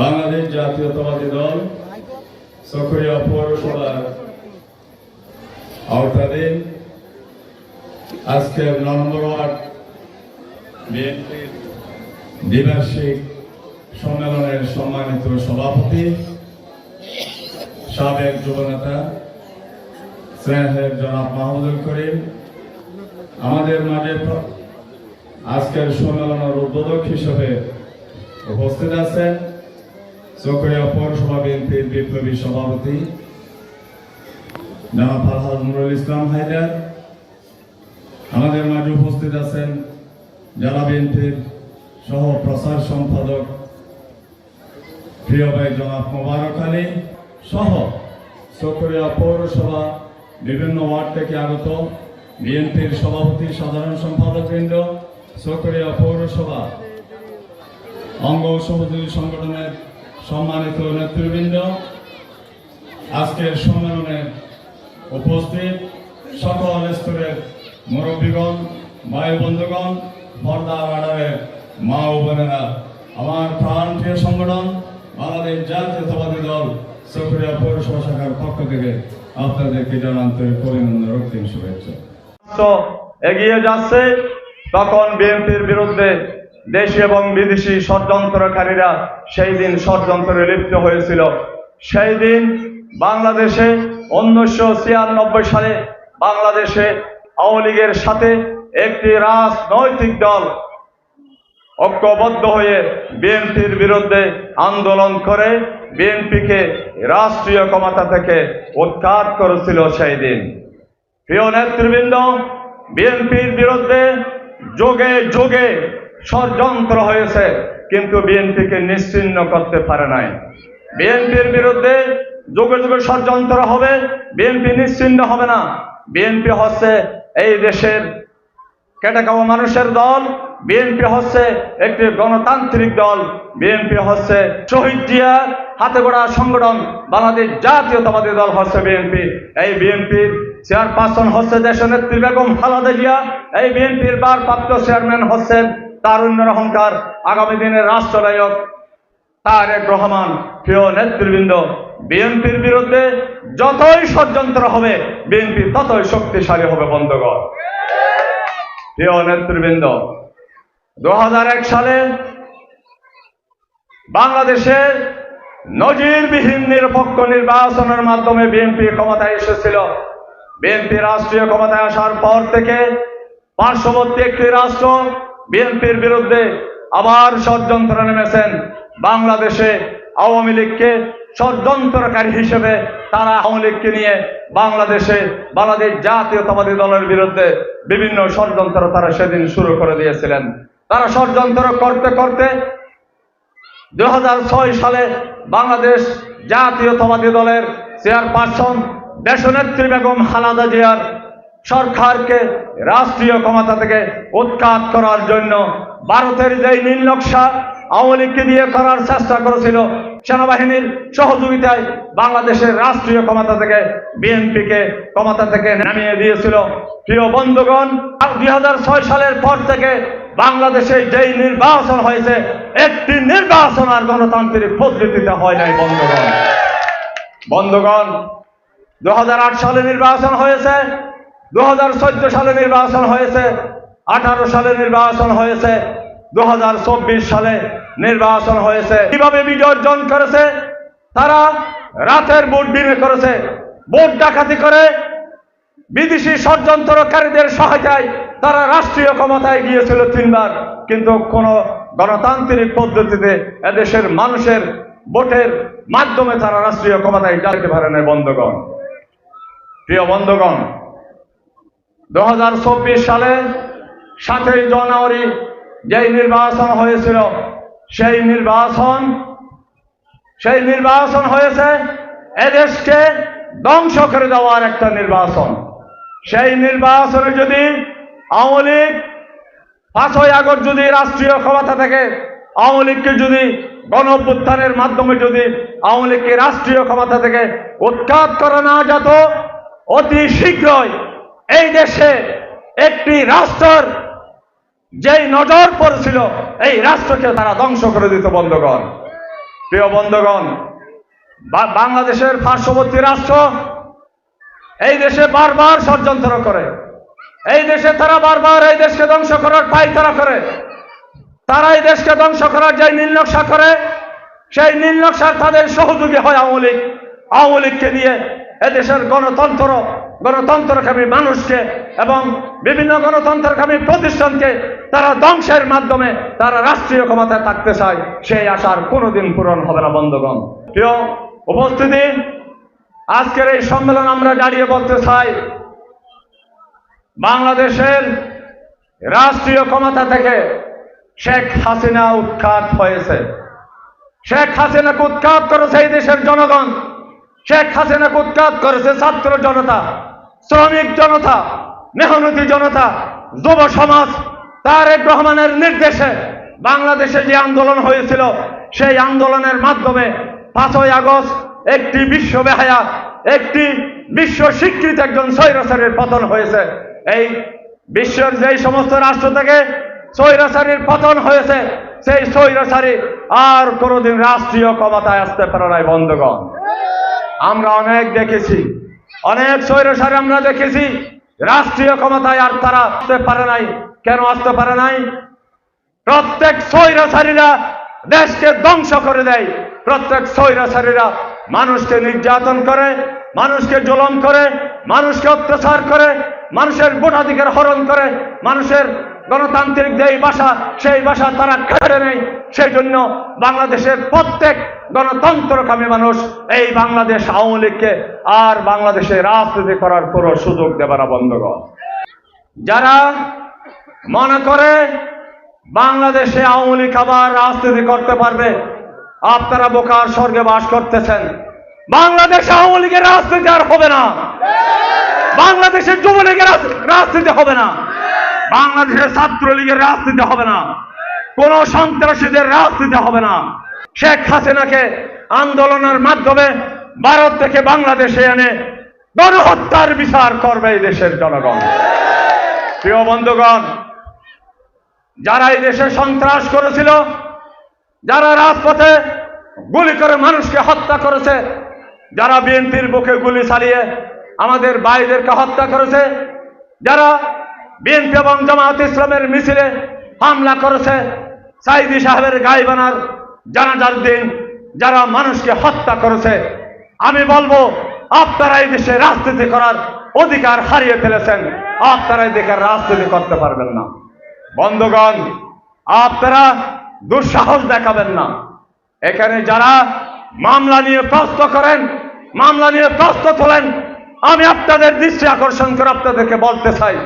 বাংলাদেশ জাতীয়তাবাদী দল, সক্রিয় পৌরসভার আওতাধীন বিএনপির দ্বিবার্ষিক সম্মেলনের সম্মানিত সভাপতি, সাবেক যুবনেতা স্নেহের জনাব মাহমুদুল করিম। আমাদের মাঝে আজকের সম্মেলনের উদ্বোধক হিসেবে উপস্থিত আছেন চকরিয়া পৌরসভা বিএনপির বিপ্লবী সভাপতি জনাব নুরুল ইসলাম হায়দার। আমাদের মাঝে উপস্থিত আছেন জেলা বিএনপির সহ প্রচার সম্পাদক প্রিয় ভাই জনাব মোবারক আলী সহ চকরিয়া পৌরসভা বিভিন্ন ওয়ার্ড থেকে আগত বিএনপির সভাপতি সাধারণ সম্পাদক বৃন্দ চকরিয়া পৌরসভা, অঙ্গ সহযোগী সংগঠনের সম্মানিত নেতৃবৃন্দ, আজকের সম্মেলনে উপস্থিত সকল স্তরের মুরব্বীগণ, ভাই বন্ধুগণ, পর্দা আড়ারের মা ও বোনেরা, আমার প্রাণ প্রিয় সংগঠন, বাংলাদেশ জাতীয়তাবাদী দল চকরিয়া পৌরসভা শাখার পক্ষ থেকে আপনাদেরকে জানান্তরিক অভিনন্দন রক্তিম শুভেচ্ছা। এগিয়ে যাচ্ছে তখন বিএনপির বিরুদ্ধে দেশি এবং বিদেশি ষড়যন্ত্রকারীরা সেই দিন ষড়যন্ত্রে লিপ্ত হয়েছিল। সেই দিন বাংলাদেশে উনিশশো ছিয়ানব্বই সালে বাংলাদেশে আওয়ামী লীগের সাথে একটি রাজনৈতিক দল ঐক্যবদ্ধ হয়ে বিএনপির বিরুদ্ধে আন্দোলন করে বিএনপিকে রাষ্ট্রীয় ক্ষমতা থেকে উৎখাত করেছিল সেই দিন। প্রিয় নেতৃবৃন্দ, বিএনপির বিরুদ্ধে যোগে যোগে ষড়যন্ত্র হয়েছে, কিন্তু বিএনপিকে নিশ্চিহ্ন করতে পারে নাই। বিএনপির বিরুদ্ধে যোগে যোগে ষড়যন্ত্র হবে, বিএনপি নিশ্চিহ্ন হবে না। বিএনপি হচ্ছে এই দেশের কেটে মানুষের দল, বিএনপি হচ্ছে একটি গণতান্ত্রিক দল, বিএনপি হচ্ছে শহীদ জিয়া হাতে গড়া সংগঠন, বাংলাদেশ জাতীয়তাবাদী দল হচ্ছে বিএনপি। এই বিএনপির চেয়ারপারসন হচ্ছে দেশনেত্রী বেগম খালেদা জিয়া। এই বিএনপির ভারপ্রাপ্ত চেয়ারম্যান হচ্ছেন তারুণ্যের অহংকার আগামী দিনের রাষ্ট্রনায়ক তারেক রহমান। প্রিয় নেতৃবৃন্দ, বিএনপির বিরুদ্ধে যতই ষড়যন্ত্র হবে, বিএনপি ততই শক্তিশালী হবে, বন্ধুগণ। প্রিয় নেতৃবৃন্দ দু হাজার এক সালে বাংলাদেশে নজিরবিহীন নিরপেক্ষ নির্বাচনের মাধ্যমে বিএনপি ক্ষমতায় এসেছিল। বিএনপি রাষ্ট্রীয় ক্ষমতায় আসার পর থেকে পার্শ্ববর্তী একটি রাষ্ট্র বিএনপির বিরুদ্ধে আবার ষড়যন্ত্র নেমেছেন। বাংলাদেশে আওয়ামী লীগকে ষড়যন্ত্রকারী হিসেবে তারা আওয়ামী লীগকে নিয়ে বাংলাদেশে বাংলাদেশ জাতীয়তাবাদী দলের বিরুদ্ধে বিভিন্ন ষড়যন্ত্র তারা সেদিন শুরু করে দিয়েছিলেন। তারা ষড়যন্ত্র করতে করতে দু হাজার ছয় সালে বাংলাদেশ জাতীয়তাবাদী দলের চেয়ারপারসন দেশনেত্রী বেগম হালাদা জিয়ার সরকারকে রাষ্ট্রীয় ক্ষমতা থেকে উৎখাত করার জন্য ভারতের যে নীল নকশা আওয়ামী লীগকে দিয়ে করার চেষ্টা করেছিল, সেনাবাহিনীর সহযোগিতায় বাংলাদেশের রাষ্ট্রীয় ক্ষমতা থেকে, বিএনপিকে ক্ষমতা থেকে নামিয়ে দিয়েছিল। প্রিয় বন্ধুগণ, দুই হাজার ছয় সালের পর থেকে বাংলাদেশে যেই নির্বাচন হয়েছে, একটি নির্বাচন আর গণতান্ত্রিক পদ্ধতিতে হয় নাই, বন্ধুগণ। বন্ধুগণ দু হাজার আট সালে নির্বাচন হয়েছে, দুহাজার চোদ্দ সালে নির্বাচন হয়েছে, আঠারো সালে নির্বাচন হয়েছে দু হাজার চব্বিশ সালে নির্বাচন হয়েছে। কীভাবে বিজয় অর্জন করেছে? তারা রাতের ভোট বিনে করেছে। ভোট ডাকাতি করে বিদেশি ষড়যন্ত্রকারীদের সহায়তায় তারা রাষ্ট্রীয় ক্ষমতায় গিয়েছিল তিনবার। কিন্তু কোন গণতান্ত্রিক পদ্ধতিতে এদেশের মানুষের ভোটের মাধ্যমে তারা রাষ্ট্রীয় ক্ষমতায় যাইতে পারে না বন্ধগণ। প্রিয় বন্ধগণ দু সালে সাতই জানুয়ারি যেই নির্বাচন হয়েছিল, সেই নির্বাচন সেই নির্বাচন হয়েছে এদেশকে ধ্বংস করে দেওয়ার একটা নির্বাচন। সেই নির্বাচনে যদি আওয়ামী লীগ পাঁচই আগস্ট যদি রাষ্ট্রীয় ক্ষমতা থেকে আওয়ামী লীগকে যদি গণ মাধ্যমে যদি আওয়ামী লীগকে রাষ্ট্রীয় ক্ষমতা থেকে উৎখাত করা না যেত অতি শীঘ্রই এই দেশে একটি রাষ্ট্রের যেই নজর পড়েছিল, এই রাষ্ট্রকে তারা ধ্বংস করে দিত বন্ধগণ। প্রিয় বন্ধগণ বাংলাদেশের পার্শ্ববর্তী রাষ্ট্র এই দেশে বারবার ষড়যন্ত্র করে। এই দেশে তারা বারবার এই দেশকে ধ্বংস করার পায়তারা করে। তারা এই দেশকে ধ্বংস করার যে নীল নকশা করে, সেই নীল নকশার তাদের সহযোগী হয় আওয়ামী লীগ, আওয়ামী লীগকে দিয়ে। এদেশের গণতন্ত্র, গণতন্ত্রকামী মানুষকে এবং বিভিন্ন গণতন্ত্রকামী প্রতিষ্ঠানকে তারা ধ্বংসের মাধ্যমে তারা রাষ্ট্রীয় ক্ষমতায় থাকতে চায়, সেই আশার কোনোদিন পূরণ হবে না, বন্ধগণ। প্রিয় উপস্থিতি, আজকের এই সম্মেলন আমরা দাঁড়িয়ে বলতে চাই, বাংলাদেশের রাষ্ট্রীয় ক্ষমতা থেকে শেখ হাসিনা উৎখাত হয়েছে। শেখ হাসিনাকে উৎখাত করেছে এই দেশের জনগণ। শেখ হাসিনাকে উৎখাত করেছে, ছাত্র জনতা, শ্রমিক জনতা, মেহনতি জনতা, যুব সমাজ, তারেক রহমানের নির্দেশে বাংলাদেশে যে আন্দোলন হয়েছিল, সেই আন্দোলনের মাধ্যমে পাঁচই আগস্ট একটি বিশ্ব বেহায়া, একটি বিশ্ব স্বীকৃত একজন স্বৈরাচারের পতন হয়েছে। এই বিশ্বের যেই সমস্ত রাষ্ট্র থেকে স্বৈরাচারীর পতন হয়েছে, সেই স্বৈরাচারী আর কোনোদিন রাষ্ট্রীয় ক্ষমতায় আসতে পারে নাই, বন্ধগণ। আমরা অনেক দেখেছি। অনেক স্বৈরাচারী আমরা দেখেছি। রাষ্ট্রীয় ক্ষমতায় আর তারা আসতে পারে নাই। কেন আসতে পারে নাই? প্রত্যেক স্বৈরাচারীরা দেশকে ধ্বংস করে দেয়। প্রত্যেক স্বৈরাচারীরা মানুষকে নির্যাতন করে, মানুষকে জুলম করে, মানুষকে অত্যাচার করে, মানুষের ভোটাধিকার হরণ করে, মানুষের গণতান্ত্রিক যেই ভাষা, সেই ভাষা তারা কেড়ে নেই। সেই জন্য বাংলাদেশের প্রত্যেক গণতন্ত্রকামী মানুষ এই বাংলাদেশ আওয়ামী লীগকে আর বাংলাদেশে রাজনীতি করার কোনো সুযোগ দেবে বন্ধ বন্ধগণ। যারা মনে করে বাংলাদেশে আওয়ামী লীগ আবার রাজনীতি করতে পারবে, আপনারা বোকার স্বর্গে বাস করতেছেন। বাংলাদেশে আওয়ামী লীগের রাজনীতি আর হবে না। বাংলাদেশের যুবলীগের রাজ- রাজনীতি হবে না। বাংলাদেশের ছাত্রলীগের রাজনীতি হবে না। কোন সন্ত্রাসীদের রাজনীতি হবে না। শেখ হাসিনাকে আন্দোলনের মাধ্যমে ভারত থেকে বাংলাদেশে এনে গণহত্যার বিচার করবে এই দেশের জনগণ। প্রিয় বন্ধুগণ, যারা এই দেশে সন্ত্রাস করেছিল, যারা রাজপথে গুলি করে মানুষকে হত্যা করেছে, যারা বিএনপির বুকে গুলি চালিয়ে আমাদের ভাইদেরকে হত্যা করেছে, যারা বিএনপি এবং জামাত ইসলামের মিছিলে হামলা করেছে সাইদি সাহেবের গাইবানার জানাজার দিন যারা মানুষকে হত্যা করেছে। আমি বলব, আপনারা এই দেশে রাজনীতি করার অধিকার হারিয়ে ফেলেছেন। আপনারা এই দেশের রাজনীতি করতে পারবেন না। বন্ধুগণ, আপনারা দুঃসাহস দেখাবেন না। এখানে যারা মামলা নিয়ে প্রশ্ন করেন, মামলা নিয়ে প্রশ্ন তোলেন, আমি আপনাদের দৃষ্টি আকর্ষণ করে আপনাদেরকে বলতে চাই।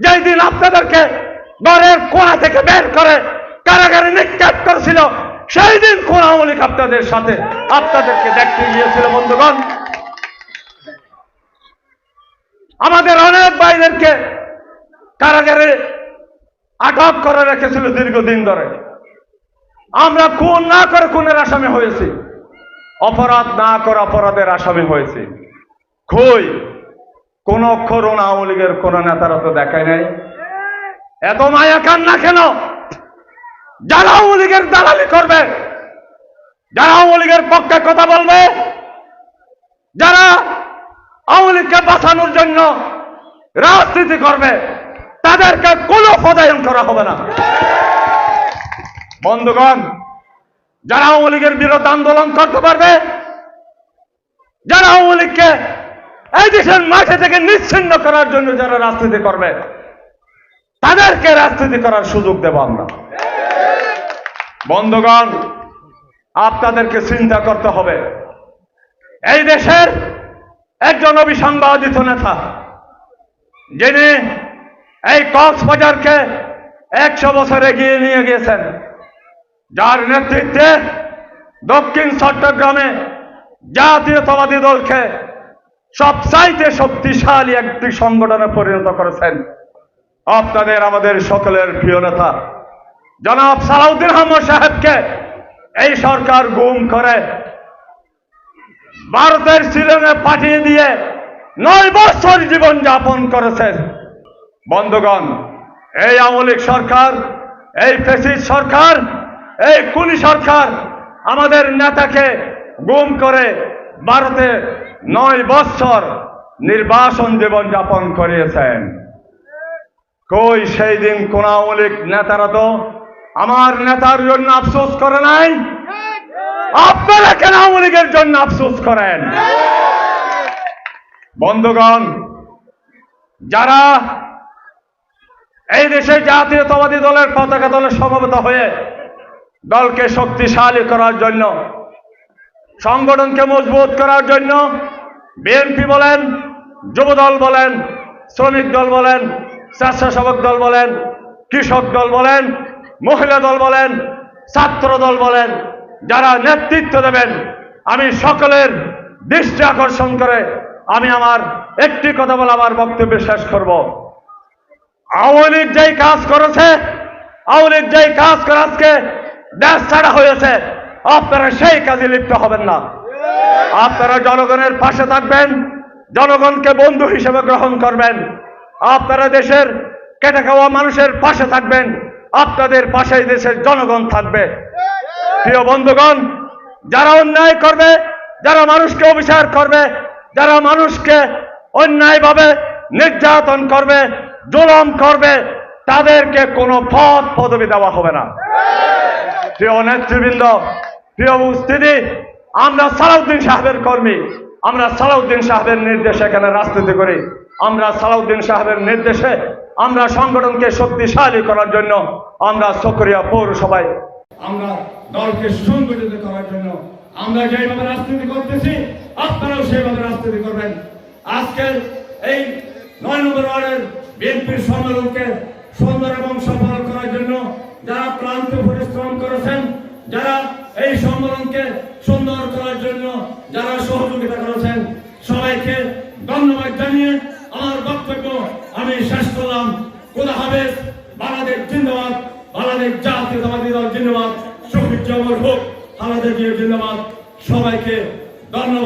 যেই দিন আপনাদেরকে ঘরের কোণা থেকে বের করে কারাগারে নিক্ষেপ করেছিল সেই দিন কোন আওয়ামী আপনাদের সাথে, আপনাদেরকে দেখতে গিয়েছিল, বন্ধুগণ। আমাদের অনেক ভাইদেরকে কারাগারে আটক করে রেখেছিল দীর্ঘদিন ধরে। আমরা খুন না করে খুনের আসামি হয়েছি। অপরাধ না করে অপরাধের আসামি হয়েছি। কই? কোন অক্ষর আওয়ামী লীগের কোন নেতারা তো দেখায় নাই। এত মায়া কান্না কেন? যারা আওয়ামী লীগের দালালি করবে, যারা আওয়ামী লীগের পক্ষে কথা বলবে, যারা আওয়ামী লীগকে বাঁচানোর জন্য রাজনীতি করবে, তাদেরকে কোনো পদায়ন করা হবে না। বন্ধুগণ, যারা আওয়ামী লীগের বিরুদ্ধে আন্দোলন করতে পারবে, যারা আওয়ামী লীগকে এই দেশের মাঠে থেকে নিচ্ছিন্ন করার জন্য যারা রাজনীতি করবে, তাদেরকে রাজনীতি করার সুযোগ দেব আমরা। বন্ধুগণ, আপনাদেরকে চিন্তা করতে হবে। এই দেশের একজন অবিসংবাদিত নেতা, যিনি এই কক্সবাজারকে একশো বছর এগিয়ে নিয়ে গিয়েছেন, যার নেতৃত্বে দক্ষিণ চট্টগ্রামে জাতীয়তাবাদী দলকে সবচাইতে শক্তিশালী একটি সংগঠনে পরিণত করেছেন আপনাদের আমাদের সকলের প্রিয় নেতা, জনাব সালাউদ্দিন আহমদ সাহেবকে এই সরকার গুম করে ভারতের শিলংয়ে পাঠিয়ে দিয়ে নয় বছর জীবন যাপন করেছেন বন্ধুগণ, এই আওয়ামী সরকার, এই ফেসিস সরকার, এই কুলি সরকার আমাদের নেতাকে গুম করে ভারতে নয় বৎসর নির্বাসন জীবন যাপন করিয়েছেন। কই সেই দিন কোন আওয়ামী নেতারা তো আমার নেতার জন্য আফসোস করে নাই? আপনারা কেন আওয়ামী লীগের জন্য আফসোস করেন? বন্ধুগণ, যারা এই দেশে জাতীয়তাবাদী দলের পতাকা দলে সমবেত হয়ে দলকে শক্তিশালী করার জন্য সংগঠনকে মজবুত করার জন্য বিএনপি বলেন, যুবদল বলেন, শ্রমিক দল বলেন, স্বেচ্ছাসেবক দল বলেন, কৃষক দল বলেন, মহিলা দল বলেন, ছাত্র দল বলেন, যারা নেতৃত্ব দেবেন, আমি সকলের দৃষ্টি আকর্ষণ করে আমি আমার একটি কথা বলে আমার বক্তব্য শেষ করব। আওয়ামী লীগ যেই কাজ করেছে, আওয়ামী লীগ যেই কাজ করে আজকে দেশ ছাড়া হয়েছে আপনারা সেই কাজে লিপ্ত হবেন না। আপনারা জনগণের পাশে থাকবেন, জনগণকে বন্ধু হিসেবে গ্রহণ করবেন। আপনারা দেশের কেটে খাওয়া মানুষের পাশে থাকবেন, আপনাদের পাশেই দেশের জনগণ থাকবে। প্রিয় বন্ধুগণ, যারা অন্যায় করবে, যারা মানুষকে অবিচার করবে, যারা মানুষকে অন্যায়ভাবে নির্যাতন করবে, জুলম করবে, তাদেরকে কোনো পদ পদবি দেওয়া হবে না। প্রিয় নেতৃবৃন্দ প্রিয় উপস্থিতি আমরা সালাউদ্দিন সাহেবের কর্মী, আমরা সালাউদ্দিন সাহেবের নির্দেশে এখানে রাজনীতি করি। আমরা সালাউদ্দিন সাহেবের নির্দেশে আমরা সংগঠনকে শক্তিশালী করার জন্য আমরা চকরিয়া পৌরসভায় আমরা দলকে সংগঠিত করার জন্য আমরা যেভাবে রাজনীতি করতেছি, আপনারাও সেইভাবে রাজনীতি করবেন। আজকের এই নয় নম্বর ওয়ার্ডের বিএনপির সম্মেলনকে সুন্দর এবং সফল করার জন্য যারা ক্লান্ত পরিশ্রম করেছেন, যারা এই যারা সহযোগিতা করেছেন, সবাইকে ধন্যবাদ জানিয়ে আমার বক্তব্য আমি শেষ করলাম। খোদা হাফেজ, বাংলাদেশ জিন্দাবাদ, বাংলাদেশ জাতীয়তাবাদী দল জিন্দাবাদ শহীদ জমর হোক আমাদের জিন্দাবাদ। সবাইকে ধন্যবাদ।